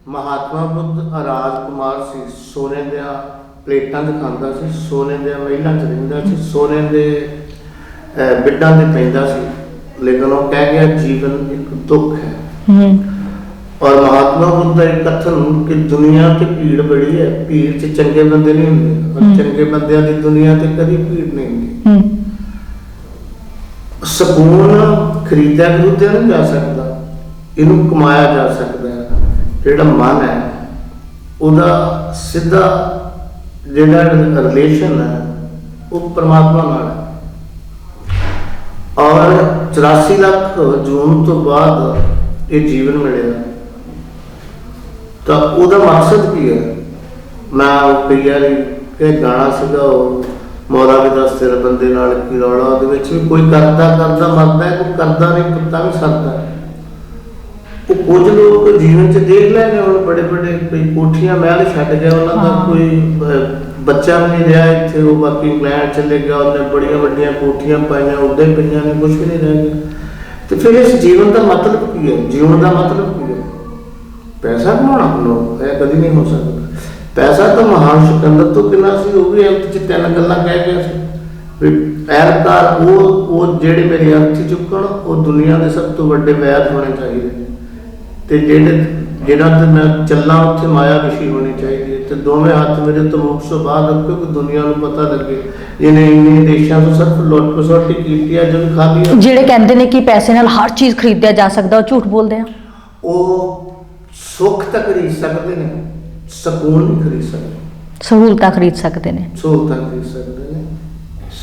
ਮਹਾਤਮਾ ਬੁੱਧ ਰਾਜ ਕੁਮਾਰ ਸੀ ਸੋਨੇ ਦੀਆਂ ਪਲੇਟਾਂ 'ਚ ਖਾਂਦਾ ਸੀ ਸੋਨੇ ਦੀਆਂ ਮਹਿਲਾਂ 'ਚ ਰਹਿੰਦਾ ਸੀ ਸੋਨੇ ਦੇ ਬਿੱਡਾਂ 'ਤੇ ਪੈਂਦਾ ਸੀ। ਲੇਕਿਨ ਉਹ ਕਹਿ ਗਿਆ ਜੀਵਨ ਇੱਕ ਦੁੱਖ ਹੈ। ਹੂੰ। ਔਰ ਮਹਾਤਮਾ ਬੁੱਧ ਦਾ ਇੱਕ ਕਥਨ ਕਿ ਦੁਨੀਆ ਤੇ ਭੀੜ ਬੜੀ ਹੈ। ਭੀੜ 'ਚ ਚੰਗੇ ਬੰਦੇ ਨਹੀਂ ਹੁੰਦੇ। ਔਰ। ਚੰਗੇ ਬੰਦਿਆਂ ਦੀ ਦੁਨੀਆ ਤੇ ਕਦੀ ਭੀੜ ਨਹੀਂ ਹੁੰਦੀ। ਹੂੰ। ਸਕੂਨ ਖਰੀਦਿਆ ਖਰੀਦਿਆ ਨਹੀਂ ਜਾ ਸਕਦਾ, ਇਹਨੂੰ ਕਮਾਇਆ ਜਾ ਸਕਦਾ ਹੈ। ਜਿਹੜਾ ਮਨ ਹੈ, ਉਹਦਾ ਸਿੱਧਾ ਜਿਹੜਾ ਰਿਲੇਸ਼ਨ ਹੈ, ਉਹ ਪਰਮਾਤਮਾ ਨਾਲ ਹੈ। ਔਰ 84 ਲੱਖ ਜੂਨ ਤੋਂ ਬਾਅਦ ਇਹ ਜੀਵਨ ਮਿਲਿਆ। ਤਾਂ ਉਹਦਾ ਮਕਸਦ ਕੀ ਹੈ? ਮੈਂ ਉਹ ਕਈ ਵਾਰੀ ਇਹ ਗਾਣਾ ਸੀਗਾ, ਉਹ ਮੌਲਾ ਵੀ ਦੱਸ ਤੇਰੇ ਬੰਦੇ ਨਾਲ ਕੀ ਰੌਲਾ ਉਹਦੇ ਵਿੱਚ ਵੀ ਕੋਈ ਕਰਦਾ ਕਰਦਾ ਮਰਦਾ ਹੈ ਕੋਈ ਕਰਦਾ ਨਹੀਂ ਕੁੱਤਾ ਵੀ ਸਰਦਾ ਉਹ ਕੁਝ ਲੋਕ ਜੀਵਨ ਚ ਦੇਖ ਲੈਣੇ ਹੁਣ ਬੜੇ ਬੜੇ ਕੋਈ ਕੋਠੀਆਂ ਮਹਿਲ ਛੱਡ ਗਿਆ ਉਹਨਾਂ ਦਾ। ਕੋਈ ਬੱਚਾ ਵੀ ਨਹੀਂ ਰਿਹਾ ਇੱਥੇ ਉਹ ਬਾਕੀ ਇੰਗਲੈਂਡ ਚਲੇ ਗਿਆ ਉਹਨੇ ਬੜੀਆਂ ਵੱਡੀਆਂ ਕੋਠੀਆਂ ਪਾਈਆਂ ਹੀ ਪਈਆਂ ਨੇ ਕੁਝ ਵੀ ਨਹੀਂ ਰਹਿ ਗਿਆ। ਤੇ ਫਿਰ ਇਸ ਜੀਵਨ ਦਾ ਮਤਲਬ ਕੀ ਹੈ? ਜੀਵਨ ਦਾ ਮਤਲਬ ਕੀ ਹੈ? ਪੈਸਾ ਕਮਾਉਣਾ ਲੋ ਇਹ ਕਦੀ ਨਹੀਂ ਹੋ ਸਕਦਾ। ਪੈਸਾ ਤਾਂ ਮਹਾਨ ਸਿਕੰਦਰ ਤੋਂ ਕਿੰਨਾ ਸੀ ਉਹ ਵੀ ਅੰਤ ਚ ਤਿੰਨ ਗੱਲਾਂ ਕਹਿ ਗਿਆ ਸੀ। ਵੀ ਐਰਕਾਰ ਉਹ ਉਹ ਜਿਹੜੇ ਮੇਰੇ ਅੰਤ ਚੁੱਕਣ ਉਹ ਦੁਨੀਆ ਦੇ ਸਭ ਤੋਂ ਵੱਡੇ ਵੈਦ ਹੋਣੇ ਚਾਹੀਦੇ ਨੇ। ਤੇ ਜਿਹੜੇ ਜਿਹੜਾ ਤੇ ਮੈਂ ਚੱਲਾਂ ਉੱਥੇ ਮਾਇਆ ਵਿਸ਼ੀ ਹੋਣੀ ਚਾਹੀਦੀ ਹੈ। ਤੇ ਦੋਵੇਂ ਹੱਥ ਮੇਰੇ ਤੋਂ ਮੁਖ ਤੋਂ ਬਾਹਰ ਰੱਖੋ ਕਿ ਦੁਨੀਆ ਨੂੰ ਪਤਾ ਲੱਗੇ। ਇਹਨੇ ਇੰਨੇ ਦੇਸ਼ਾਂ ਤੋਂ ਸਿਰਫ ਲੁੱਟ ਖਸੁੱਟ ਕੀਤੀ ਹੈ ਜਦ ਖਾਲੀ ਹੈ ਜਿਹੜੇ ਕਹਿੰਦੇ ਨੇ ਕਿ ਪੈਸੇ ਨਾਲ ਹਰ ਚੀਜ਼ ਖਰੀਦਿਆ ਜਾ ਸਕਦਾ ਉਹ ਝੂਠ ਬੋਲਦੇ ਆ। ਉਹ ਸੁੱਖ ਤਾਂ ਖਰੀਦ ਸਕਦੇ ਨੇ। ਸਕੂਨ ਨਹੀਂ ਖਰੀਦ ਸਕਦੇ। ਸਹੂਲਤਾਂ ਖਰੀਦ ਸਕਦੇ ਨੇ। ਸਹੂਲਤਾਂ ਖਰੀਦ ਸਕਦੇ ਨੇ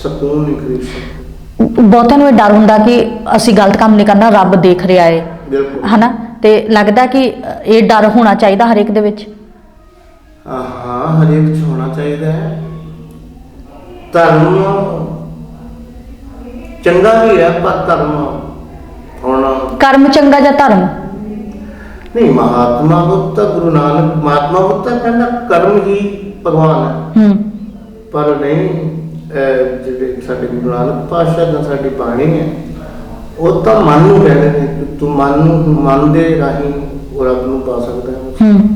ਸਕੂਨ ਨਹੀਂ ਖਰੀਦ ਸਕਦੇ। ਬਹੁਤਿਆਂ ਨੂੰ ਇਹ ਡਰ ਹੁੰਦਾ ਕਿ ਅਸੀਂ ਗਲਤ ਕੰਮ ਨਹੀਂ ਕਰਨਾ ਰੱਬ ਦੇਖ ਰਿਹਾ ਬਿਲਕੁਲ। ਹਨਾ? ਤੇ ਲੱਗਦਾ ਕਿ ਇਹ ਡਰ ਹੋਣਾ ਚਾਹੀਦਾ ਹਰ ਇੱਕ ਦੇ ਵਿੱਚ। ਹਾਂ ਹਾਂ ਹਰੇਕ ਚ ਹੋਣਾ ਚਾਹੀਦਾ ਹੈ। ਧਰਮ ਚੰਗਾ ਵੀ ਹੈ ਪਰ ਧਰਮ ਹੁਣ ਕਰਮ ਚੰਗਾ ਜਾਂ ਧਰਮ? ਨਹੀਂ ਮਹਾਤਮਾ ਬੁੱਧ ਗੁਰੂ ਨਾਨਕ ਮਹਾਤਮਾ ਬੁੱਧ ਕਹਿੰਦਾ ਕਰਮ ਹੀ ਭਗਵਾਨ ਹੈ। ਹੂੰ। ਪਰ ਨਹੀਂ ਅਹ ਜਿਹੜੇ ਸਾਡੇ ਗੁਰੂ ਨਾਨਕ ਪਾਤਸ਼ਾਹ ਦਾ ਸਾਡੀ ਬਾਣੀ ਹੈ ਉਹ ਤਾਂ ਮਨ ਨੂੰ ਕਹਿੰਦੇ ਨੇ ਕਿ ਤੂੰ ਮਨ ਨੂੰ ਮਨ ਦੇ ਰਾਹੀਂ ਉਹ ਰੱਬ ਨੂੰ ਪਾ ਸਕਦਾ ਹੈ। ਹੂੰ।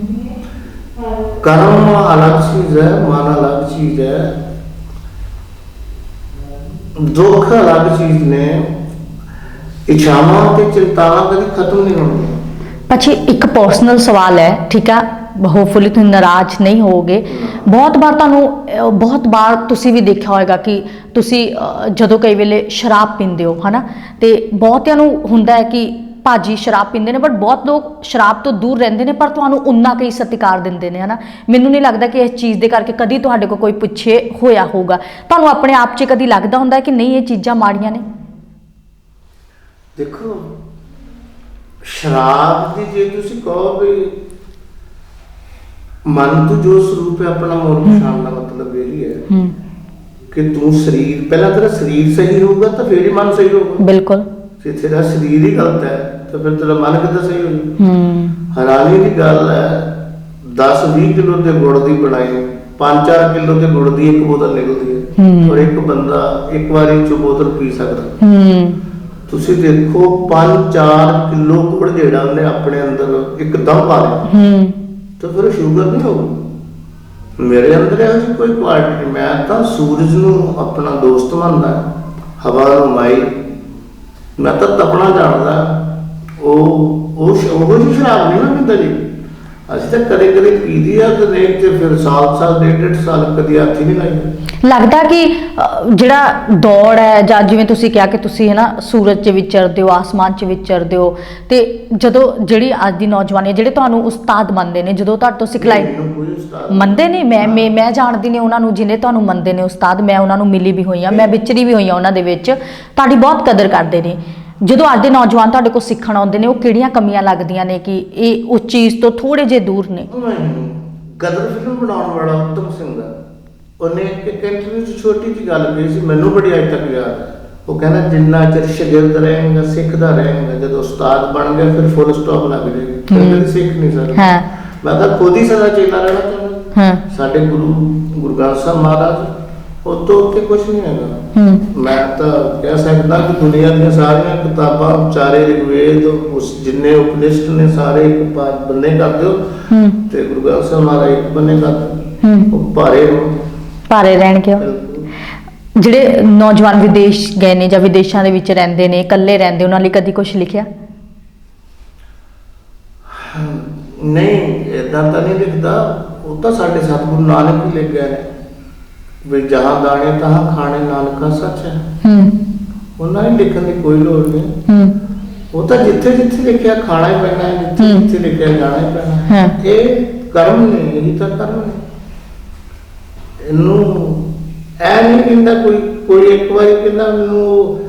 ਕਰਮ ਅਲੱਗ ਚੀਜ਼ ਹੈ ਮਨ ਅਲੱਗ ਚੀਜ਼ ਹੈ। ਦੁੱਖ ਅਲੱਗ ਚੀਜ਼ ਨੇ। ਇੱਛਾਵਾਂ ਤੇ ਚਿੰਤਾਵਾਂ ਕਦੀ ਖਤਮ ਨਹੀਂ ਹੋਣਗੀਆਂ। ਅੱਛਾ ਇੱਕ ਪਰਸਨਲ ਸਵਾਲ ਹੈ, ਠੀਕ ਆ ਹੋਪਫੁਲੀ ਤੁਸੀਂ ਨਾਰਾਜ਼ ਨਹੀਂ ਹੋਵੋਗੇ। ਬਹੁਤ ਵਾਰ ਤੁਹਾਨੂੰ ਬਹੁਤ ਵਾਰ ਤੁਸੀਂ ਵੀ ਦੇਖਿਆ ਹੋਵੇਗਾ ਕਿ ਤੁਸੀਂ ਜਦੋਂ ਕਈ ਵੇਲੇ ਸ਼ਰਾਬ ਪੀਂਦੇ ਹੋ, ਹਨਾ? ਤੇ ਬਹੁਤਿਆਂ ਨੂੰ ਹੁੰਦਾ ਹੈ ਕਿ ਭਾਜੀ ਸ਼ਰਾਬ ਪੀਂਦੇ ਨੇ ਬਟ ਬਹੁਤ ਲੋਕ ਸ਼ਰਾਬ ਤੋਂ ਦੂਰ ਰਹਿੰਦੇ ਨੇ, ਪਰ ਤੁਹਾਨੂੰ ਉਨਾ ਕਈ ਸਤਿਕਾਰ ਦਿੰਦੇ ਨੇ, ਹਨਾ? ਮੈਨੂੰ ਨਹੀਂ ਲੱਗਦਾ ਕਿ ਇਸ ਚੀਜ਼ ਦੇ ਕਰਕੇ ਕਦੀ ਤੁਹਾਡੇ ਕੋਲ ਕੋਈ ਪੁੱਛੇ ਹੋਇਆ ਹੋਊਗਾ। ਤੁਹਾਨੂੰ ਆਪਣੇ ਆਪ 'ਚ ਕਦੀ ਲੱਗਦਾ ਹੁੰਦਾ ਕਿ ਨਹੀਂ ਇਹ ਚੀਜ਼ਾਂ ਮਾੜੀਆਂ ਨੇ? ਦੇਖੋ ਸ਼ਰਾਬ ਦੀ ਜੇ ਤੁਸੀਂ ਕਹੋ ਵੀ ਮਨ ਤੋਂ ਜੋ ਸਰੂਪ ਹੈ ਆਪਣਾ ਮੋਰ ਪਛਾਣ ਦਾ ਮਤਲਬ ਇਹ ਹੀ ਕਿ ਤੂੰ ਸਰੀਰ ਪਹਿਲਾਂ ਤੇਰਾ ਸਰੀਰ ਸਹੀ ਹੋਊਗਾ ਤਾਂ ਫੇਰ ਹੀ ਮਨ ਸਹੀ ਹੋਊਗਾ ਬਿਲਕੁਲ। ਜੇ ਤੇਰਾ ਸਰੀਰ ਹੀ ਗਲਤ ਹੈ ਤਾਂ ਫਿਰ ਤੇਰਾ ਮਨ ਕਿੱਦਾਂ ਸਹੀ ਹੋਊਗਾ? ਹੂੰ। ਹੈਰਾਨੀ ਦੀ ਗੱਲ ਹੈ 10-20 ਕਿਲੋ ਦੇ ਗੁੜ ਦੀ ਬਣਾਈ 5-4 ਕਿਲੋ ਦੇ ਗੁੜ ਦੀ ਇੱਕ ਬੋਤਲ ਨਿਕਲਦੀ ਹੂੰ। ਔਰ ਇੱਕ ਬੰਦਾ ਇੱਕ ਵਾਰੀ ਚ ਬੋਤਲ ਪੀ ਸਕਦਾ। ਹੂੰ। ਤੁਸੀਂ ਦੇਖੋ 5-4 ਕਿਲੋ ਗੁੜ ਜਿਹੜਾ ਉਹਨੇ ਆਪਣੇ ਅੰਦਰ ਇੱਕਦਮ ਪਾ ਲਿਆ। ਹੂੰ। ਤਾਂ ਫਿਰ ਸ਼ੂਗਰ ਨਹੀਂ ਹੋਊਗੀ ਮੇਰੇ ਅੰਦਰ ਇਹੋ ਕੋਈ ਕੁਆਲਿਟੀ ਮੈਂ ਤਾਂ ਸੂਰਜ ਨੂੰ ਆਪਣਾ ਦੋਸਤ ਮੰਨਦਾ ਹਵਾ ਨੂੰ ਮਾਈ। ਮੈਂ ਤਾਂ ਤਪਣਾ ਜਾਣਦਾ। ਉਹ ਉਹ ਉਹੋ ਸ਼ਰਾਬ ਨਹੀਂ ਨਾ ਪੀਂਦਾ ਜੀ। ਅਸੀਂ ਤਾਂ ਕਦੇ ਕਦੇ ਪੀਦੀ ਆ ਤੇ ਨਹੀਂ ਤੇ ਫਿਰ ਸਾਲ ਸਾਲ ਡੇਢ ਡੇਢ ਸਾਲ ਕਦੀ ਹੱਥ ਹੀ ਨਹੀਂ ਲਾਈ। ਲੱਗਦਾ ਕਿ ਜਿਹੜਾ ਦੌੜ ਹੈ ਜਾਂ ਜਿਵੇਂ ਤੁਸੀਂ ਕਿਹਾ ਕਿ ਤੁਸੀਂ ਹੈ ਨਾ ਸੂਰਜ 'ਚ ਵਿਚਰਦੇ ਹੋ ਆਸਮਾਨ 'ਚ ਵਿਚਰਦੇ ਹੋ ਤੇ ਜਦੋਂ ਜਿਹੜੀ ਅੱਜ ਦੀ ਨੌਜਵਾਨੀ ਹੈ ਜਿਹੜੇ ਤੁਹਾਨੂੰ ਉਸਤਾਦ ਮੰਨਦੇ ਨੇ ਜਦੋਂ ਤੁਹਾਡੇ ਤੋਂ ਸਿਖਲਾਈ ਮੈਨੂੰ ਕੋਈ ਉਸਤਾਦ ਮੰਨਦੇ ਨੇ ਮੈਂ ਮੈਂ ਮੈਂ ਜਾਣਦੀ ਨੇ ਉਹਨਾਂ ਨੂੰ ਜਿਹਨੇ ਤੁਹਾਨੂੰ ਮੰਨਦੇ ਨੇ ਉਸਤਾਦ ਮੈਂ ਉਹਨਾਂ ਨੂੰ ਮਿਲੀ ਵੀ ਹੋਈ ਆ ਮੈਂ ਵਿਚਰੀ ਵੀ ਹੋਈ ਆ ਉਹਨਾਂ ਦੇ ਵਿੱਚ। ਤੁਹਾਡੀ ਬਹੁਤ ਕਦਰ ਕਰਦੇ ਨੇ। ਜਦੋਂ ਅੱਜ ਦੇ ਨੌਜਵਾਨ ਤੁਹਾਡੇ ਕੋਲ ਸਿੱਖਣ ਆਉਂਦੇ ਨੇ ਉਹ ਕਿਹੜੀਆਂ ਕਮੀਆਂ ਲੱਗਦੀਆਂ ਨੇ ਕਿ ਇਹ ਉਸ ਚੀਜ਼ ਤੋਂ ਥੋੜੇ ਜੇ ਦੂਰ ਨੇ? ਗਦਰ ਫਿਲਮ ਬਣਾਉਣ ਵਾਲਾ ਉੱਤਮ ਸਿੰਘ ਦਾ। ਉਹਨੇ ਇੱਕ ਇੰਟਰਵਿਊ 'ਚ ਛੋਟੀ ਜਿਹੀ ਗੱਲ ਕਹੀ ਸੀ ਮੈਨੂੰ ਬੜੀ ਅਜੇ ਤੱਕ ਯਾਦ ਹੈ। ਉਹ ਕਹਿੰਦਾ ਜਿੰਨਾ ਚਿਰ ਸ਼ਾਗਿਰਦ ਰਹੇਗਾ ਸਿੱਖਦਾ ਰਹੇਗਾ ਜਦੋਂ ਉਸਤਾਦ ਬਣ ਗਿਆ ਫਿਰ ਫੁੱਲ ਸਟਾਪ ਲੱਗ ਜਾਏਗੀ। ਫਿਰ ਸਿੱਖ ਨਹੀਂ ਸਕਦਾ। ਹਾਂ। ਮੈਂ ਤਾਂ ਖੁਦ ਹੀ ਸਦਾ ਚੇਲਾ ਰਹਿਣਾ ਚਾਹੁੰਦਾ? ਹਾਂ। ਸਾਡੇ ਗੁਰੂ ਗੁਰੂ ਗ੍ਰੰਥ ਸਾਹਿਬ ਮਹਾਰਾਜ ਉਹ ਤੋਂ ਉੱਤੇ ਕੁਝ ਨਹੀਂ ਹੈਗਾ। ਹੂੰ। ਮੈਂ ਤਾਂ ਕਹਿ ਸਕਦਾ ਕਿ ਦੁਨੀਆ ਦੀਆਂ ਸਾਰੀਆਂ ਕਿਤਾਬਾਂ ਚਾਰੇ ਰਿਗਵੇਦ ਉਸ ਜਿੰਨੇ ਉਪਨਿਸ਼ਦ ਨੇ ਸਾਰੇ ਇੱਕ ਪਾਸ ਬੰਨੇ ਕਰ ਦਿਓ। ਹੂੰ। ਤੇ ਗੁਰੂ ਗ੍ਰੰਥ ਸਾਹਿਬ ਮਹਾਰਾਜ ਇੱਕ ਬੰਨੇ ਕਰ ਦਿਓ। ਹੂੰ। ਉਹ ਭਾਰੇ ਹੋਣ ਭਾਰੇ ਉਹ। ਬਿਲਕੁਲ। ਜਿਹੜੇ ਨੌਜਵਾਨ ਵਿਦੇਸ਼ ਗਏ ਨੇ ਜਾਂ ਵਿਦੇਸ਼ਾਂ ਦੇ ਵਿੱਚ ਰਹਿੰਦੇ ਨੇ ਇਕੱਲੇ ਰਹਿੰਦੇ ਉਹਨਾਂ ਲਈ ਕਦੀ ਕੁਝ ਲਿਖਿਆ? ਨਹੀਂ ਇਦਾਂ ਤਾਂ ਨਹੀਂ ਲਿਖਦਾ। ਉਹ ਤਾਂ ਸਾਡੇ ਸਤਿਗੁਰੂ ਨਾਨਕ ਹੀ ਲਿਖ ਗਏ ਨੇ। ਵੀ ਜਹਾਂ ਦਾਣੇ ਤਹਾਂ ਖਾਣੇ ਨਾਨਕਾ ਸੱਚ ਹੈ। ਹੂੰ। ਉਹਨਾਂ ਨੇ ਲਿਖਣ ਦੀ ਕੋਈ ਲੋੜ ਨਹੀਂ। ਹੂੰ। ਉਹ ਤਾਂ ਜਿੱਥੇ ਜਿੱਥੇ ਲਿਖਿਆ ਖਾਣਾ ਹੀ ਪੈਣਾ ਹੈ ਜਿੱਥੇ। ਜਿੱਥੇ ਲਿਖਿਆ ਜਾਣਾ ਹੀ ਪੈਣਾ ਹਾਂ। ਇਹ ਕਰਮ ਨੇ ਇਹੀ ਤਾਂ ਕਰਮ ਨੇ ਇਹਨੂੰ ਐ ਨਹੀਂ ਕਹਿੰਦਾ ਕੋਈ ਕੋਈ ਇੱਕ ਵਾਰੀ ਕਹਿੰਦਾ ਮੈਨੂੰ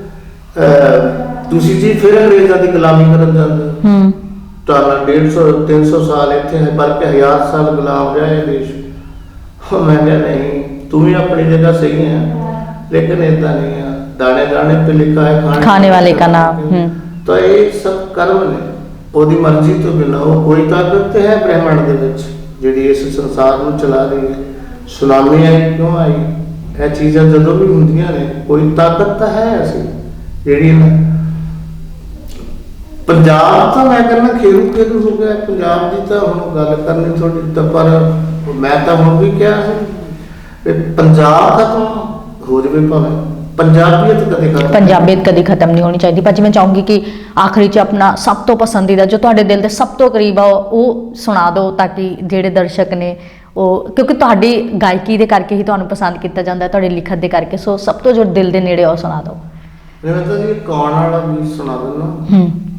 ਤੁਸੀਂ ਜੀ ਫਿਰ ਅੰਗਰੇਜ਼ਾਂ ਦੀ ਗੁਲਾਮੀ ਕਰਨ ਜਾਂਦੇ ਹੋ। ਤੁਹਾਨੂੰ 150 300 ਸਾਲ ਇੱਥੇ ਹੈ ਬਲਕਿ ਹਜ਼ਾਰ ਸਾਲ ਗੁਲਾਮ ਰਿਹਾ ਇਹ ਦੇਸ਼। ਉਹ ਮੈਂ ਕਿਹਾ ਨਹੀਂ ਤੂੰ ਵੀ ਆਪਣੀ ਜਗ੍ਹਾ ਸਹੀ ਹੈ ਲੇਕਿਨ ਇਦਾਂ ਨਹੀਂ ਹੈ ਦਾਣੇ ਦਾਣੇ पे लिखा है खाने वाले का नाम, हम्म। ਤਾਂ ਇਹ ਸਭ ਕਰਮ ਨੇ ਉਹਦੀ ਮਰਜ਼ੀ ਤੋਂ ਬਿਨਾਂ ਉਹ ਕੋਈ ਤਾਕਤ ਤੇ ਹੈ ਬ੍ਰਹਿਮੰਡ ਦੇ ਵਿੱਚ ਜਿਹੜੀ ਇਸ ਸੰਸਾਰ ਨੂੰ ਚਲਾ ਰਹੀ ਹੈ ਸੁਨਾਮੀ ਆਈ ਕਿਉਂ ਆਈ ਇਹ ਚੀਜ਼ਾਂ ਜਦੋਂ ਵੀ ਹੁੰਦੀਆਂ ਨੇ ਕੋਈ ਤਾਕਤ ਤਾਂ ਹੈ ਅਸੀਂ ਜਿਹੜੀ ਨਾ ਪੰਜਾਬ ਤਾਂ ਮੈਂ ਕਹਿੰਦਾ ਖੇਰੂ ਖੇਰੂ ਹੋ ਗਿਆ ਪੰਜਾਬ ਦੀ ਤਾਂ ਹੁਣ ਗੱਲ ਕਰਨੀ ਥੋੜੀ ਤਾਂ ਪਰ ਮੈਂ ਤਾਂ ਹੁਣ ਵੀ ਕਿਹਾ ਸੀ ਵੀ ਪੰਜਾਬ ਖਤਮ ਹੋ ਜਾਵੇ ਭਾਵੇਂ ਪੰਜਾਬੀਅਤ ਕਦੇ ਖਤਮ। ਪੰਜਾਬੀਅਤ ਕਦੀ ਖਤਮ ਨਹੀਂ ਹੋਣੀ ਚਾਹੀਦੀ। ਭਾਜੀ ਮੈਂ ਚਾਹੂੰਗੀ ਕਿ ਆਖਰੀ ਚ ਆਪਣਾ ਸਭ ਤੋਂ ਪਸੰਦੀਦਾ ਜੋ ਤੁਹਾਡੇ ਦਿਲ ਦੇ ਸਭ ਤੋਂ ਕਰੀਬ ਆ ਉਹ ਸੁਣਾ ਦਿਓ ਤਾਂ ਕਿ ਜਿਹੜੇ ਦਰਸ਼ਕ ਨੇ ਉਹ ਕਿਉਂਕਿ ਤੁਹਾਡੀ ਗਾਇਕੀ ਦੇ ਕਰਕੇ ਹੀ ਤੁਹਾਨੂੰ ਪਸੰਦ ਕੀਤਾ ਜਾਂਦਾ ਹੈ ਤੁਹਾਡੀ ਲਿਖਤ ਦੇ ਕਰਕੇ। ਸੋ ਸਭ ਤੋਂ ਜੋ ਦਿਲ ਦੇ ਨੇੜੇ ਆ ਉਹ ਸੁਣਾ ਦਿਓ। ਤਾਂ ਜੀ ਕੌਣ ਵਾਲਾ ਵੀ ਸੁਣਾ ਦਿੰਦਾ। ਹੂੰ।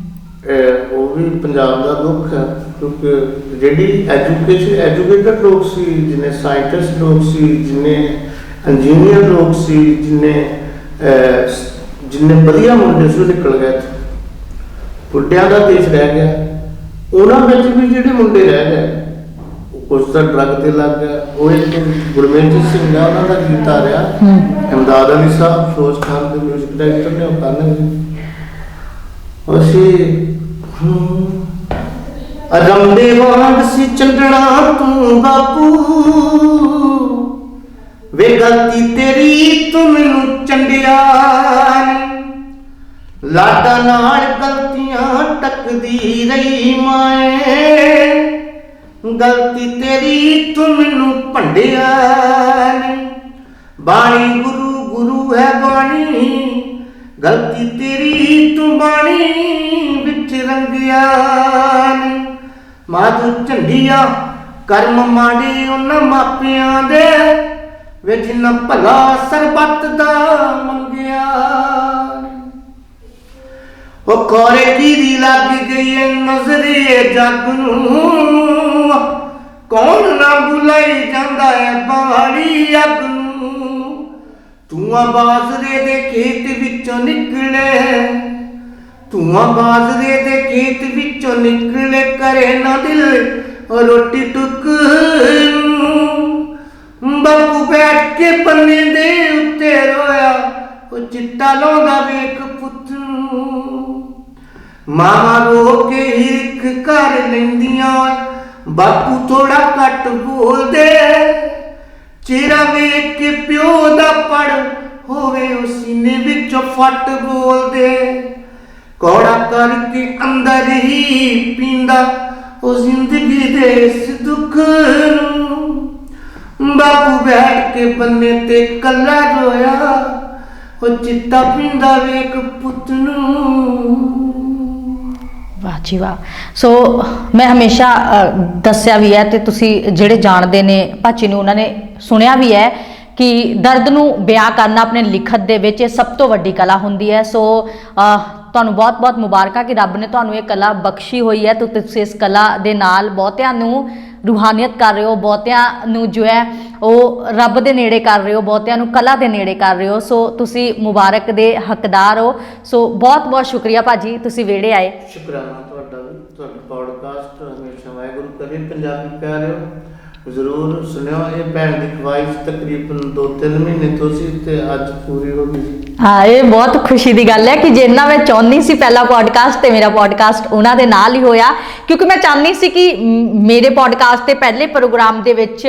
ਉਹ ਵੀ ਪੰਜਾਬ ਦਾ ਦੁੱਖ ਹੈ ਕਿਉਂਕਿ ਜਿਹੜੀ ਐਜੂਕੇਸ਼ਨ ਐਜੂਕੇਟਡ ਲੋਕ ਸੀ ਜਿਨੇ ਸਾਇੰਟਿਸਟ ਲੋਕ ਸੀ ਜਿਨੇ ਇੰਜੀਨੀਅਰ ਲੋਕ ਸੀ ਜਿਨੇ ਜਿੰਨੇ ਵਧੀਆ ਮੁੰਡੇ ਸੀ ਉਹ ਨਿਕਲ ਗਏ। ਬੁੱਢਿਆਂ ਦਾ ਦੇਸ਼ ਰਹਿ ਗਿਆ। ਉਹਨਾਂ ਵਿੱਚ ਵੀ ਜਿਹੜੇ ਮੁੰਡੇ ਰਹਿ ਗਏ ਕੁਝ ਤਾਂ ਡਰੱਗ ਤੇ ਲੱਗ ਗਿਆ ਉਹ ਇੱਕ ਗੁਰਮੇਜ ਸਿੰਘ ਆ ਉਹਨਾਂ ਦਾ ਗੀਤ ਆ ਰਿਹਾ। ਅਮਦਾਦ ਅਲੀ ਸਾਹਿਬ ਫਿਰੋਜ਼ ਖਾਨ ਦੇ ਮਿਊਜ਼ਿਕ ਡਾਇਰੈਕਟਰ ਨੇ ਉਹ ਕਰਨਗੇ ਅਸੀਂ ਅਰੰਦੇ ਵਾਂਗ ਸੀ ਚੰਡਣਾ ਤੂੰ ਬਾਪੂ। ਵੇ ਗਲਤੀ ਤੇਰੀ ਤੂੰ ਮੈਨੂੰ ਚੰਡਿਆ ਲਾਡਾ ਨਾਲ ਗਲਤੀਆਂ ਟੱਕਦੀ ਰਹੀ ਮਾਏ ਗਲਤੀ ਤੇਰੀ ਤੂੰ ਮੈਨੂੰ ਭੰਡਿਆ ਬਾਣੀ ਗੁਰੂ ਗੁਰੂ ਹੈ ਬਾਣੀ। ਗਲਤੀ ਤੇਰੀ ਤੂੰ ਬਾਣੀ ਵਿੱਚ ਰੰਗਿਆ ਨੀ। ਮਾਧੂ ਝੰਡੀਆਂ, ਕਰਮ ਮਾੜੀ ਉਹਨਾਂ ਮਾਪਿਆਂ ਦੇ ਵਿੱਚ ਜਿੰਨਾ ਭਲਾ ਸਰਬੱਤ ਦਾ ਮੰਗਿਆ ਉਹ ਕੋਰੇ ਕੀ ਦੀ ਲੱਗ ਗਈ ਏ ਨਜ਼ਰੇ ਜੱਗ ਨੂੰ। ਕੌਣ ਨਾ ਬੁਲਾਈ ਜਾਂਦਾ ਹੈ ਬਾੜੀ ਅੱਗ ਨੂੰ। ਤੂੰ ਬਾਜ਼ਰੇ ਦੇ ਖੇਤ ਵਿੱਚੋਂ ਨਿਕਲੇ। ਤੂੰ ਬਾਜ਼ਰੇ ਦੇ ਖੇਤ ਵਿੱਚੋਂ ਨਿਕਲੇ ਕਰੇ ਨਾ ਦਿਲ ਰੋਟੀ ਟੁੱਕ ਨੂੰ। ਬਾਪੂ ਬੈਠ ਕੇ ਪੰਨੇ ਦੇ ਉੱਤੇ ਰੋਇਆ, ਉਹ ਚਿੱਟਾ ਲਾਉਂਦਾ ਵੇਖ ਪੁੱਤ ਨੂੰ। ਮਾਮਾ ਰੋ ਕੇ ਹਿਰਖ ਕਰ ਲੈਂਦੀਆਂ, ਬਾਪੂ ਥੋੜਾ ਘੱਟ ਬੋਲਦੇ। ਚਿਹਰਾ ਵੇਖ ਕੇ ਪਿਓ ਦਾ ਪੜ ਹੋਵੇ ਉਹ ਸੀਨੇ ਵਿੱਚੋਂ ਫੱਟ ਬੋਲਦੇ ਕੋੜਾ ਕਰਕੇ ਅੰਦਰ ਹੀ ਪੀਂਦਾ ਉਹ ਜ਼ਿੰਦਗੀ ਦੇ ਇਸ ਦੁੱਖ ਨੂੰ। ਬਾਪੂ ਬੈਠ ਕੇ ਬੰਨੇ ਤੇ ਕੱਲਾ ਰੋਇਆ, ਉਹ ਚਿੱਟਾ ਪੀਂਦਾ ਵੇਖ ਪੁੱਤ ਨੂੰ। ਜੀ ਵਾਹ ਸੋ ਮੈਂ ਹਮੇਸ਼ਾ ਅ, ਦੱਸਿਆ ਵੀ ਹੈ ਤੇ ਤੁਸੀਂ ਜਿਹੜੇ ਜਾਣਦੇ ਨੇ ਭਾਚੀ ਨੂੰ ਉਹਨਾਂ ਨੇ ਸੁਣਿਆ ਵੀ ਹੈ ਕਿ ਦਰਦ ਨੂੰ ਬਿਆਨ ਕਰਨਾ ਆਪਣੇ ਲਿਖਤ ਦੇ ਵਿੱਚ ਇਹ ਸਭ ਤੋਂ ਵੱਡੀ ਕਲਾ ਹੁੰਦੀ ਹੈ। ਸੋ ਅ, ਤੁਹਾਨੂੰ ਬਹੁਤ-ਬਹੁਤ ਮੁਬਾਰਕਾਂ ਕਿ ਰੱਬ ਨੇ ਤੁਹਾਨੂੰ ਇਹ ਕਲਾ ਬਖਸ਼ੀ ਹੋਈ ਹੈ। ਤੇ ਤੁਸੀਂ ਇਸ ਕਲਾ ਦੇ ਨਾਲ ਬਹੁਤਿਆਂ ਨੂੰ ਰੂਹਾਨੀਅਤ ਕਰ ਰਹੇ ਹੋ ਬਹੁਤਿਆਂ ਨੂੰ ਜੋ ਹੈ ਉਹ ਰੱਬ ਦੇ ਨੇੜੇ ਕਰ ਰਹੇ ਹੋ ਬਹੁਤਿਆਂ ਨੂੰ ਕਲਾ ਦੇ ਨੇੜੇ ਕਰ ਰਹੇ ਹੋ। ਸੋ ਤੁਸੀਂ ਮੁਬਾਰਕ ਦੇ ਹੱਕਦਾਰ ਹੋ। ਸੋ ਬਹੁਤ-ਬਹੁਤ ਸ਼ੁਕਰੀਆ ਭਾਜੀ ਤੁਸੀਂ ਵਿਹੜੇ ਆਏ। ਸ਼ੁਕਰਾਨਾ। ਤੁਹਾਡਾ ਪੌਡਕਾਸਟ ਹਮੇਸ਼ਾ ਵਾਹਿਗੁਰੂ ਕਰੇ ਪੰਜਾਬੀ ਪਿਆਰਿਓ। ਜ਼ਰੂਰ ਸੁਣਿਓ, ਇਹ ਭੈਣ ਦੀ ਖਵਾਇਸ਼ ਤਕਰੀਬਨ 2-3 ਮਹੀਨੇ ਤੋਂ ਸੀ ਤੇ ਅੱਜ ਪੂਰੀ ਹੋ ਗਈ ਹਾਂ, ਇਹ ਬਹੁਤ ਖੁਸ਼ੀ ਦੀ ਗੱਲ ਹੈ ਕਿ ਜਿੰਨਾ ਮੈਂ ਚਾਹੁੰਦੀ ਸੀ ਪਹਿਲਾ ਪੋਡਕਾਸਟ ਤੇ ਮੇਰਾ ਪੋਡਕਾਸਟ ਉਹਨਾਂ ਦੇ ਨਾਲ ਹੀ ਹੋਇਆ। ਕਿਉਂਕਿ ਮੈਂ ਚਾਹੁੰਦੀ ਸੀ ਕਿ ਮੇਰੇ ਪੋਡਕਾਸਟ ਤੇ ਪਹਿਲੇ ਪ੍ਰੋਗਰਾਮ ਦੇ ਵਿੱਚ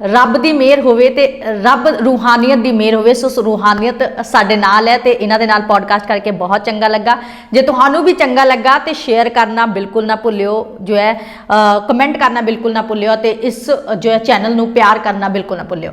ਰੱਬ ਦੀ ਮਿਹਰ ਹੋਵੇ ਤੇ ਰੱਬ ਰੂਹਾਨੀਅਤ ਦੀ ਮਿਹਰ ਹੋਵੇ, ਸੋ ਰੂਹਾਨੀਅਤ ਸਾਡੇ ਨਾਲ ਹੈ ਤੇ ਇਹਨਾਂ ਦੇ ਨਾਲ ਪੋਡਕਾਸਟ ਕਰਕੇ ਬਹੁਤ ਚੰਗਾ ਲੱਗਾ। ਜੇ ਤੁਹਾਨੂੰ ਵੀ ਚੰਗਾ ਲੱਗਾ ਤੇ ਸ਼ੇਅਰ ਕਰਨਾ ਬਿਲਕੁਲ ਨਾ ਭੁੱਲਿਓ, ਜੋ ਹੈ ਕਮੈਂਟ ਕਰਨਾ ਬਿਲਕੁਲ ਨਾ ਭੁੱਲਿਓ ਤੇ ਇਸ, ਜੋ ਹੈ ਚੈਨਲ ਨੂੰ ਪਿਆਰ ਕਰਨਾ ਬਿਲਕੁਲ ਨਾ ਭੁੱਲਿਓ।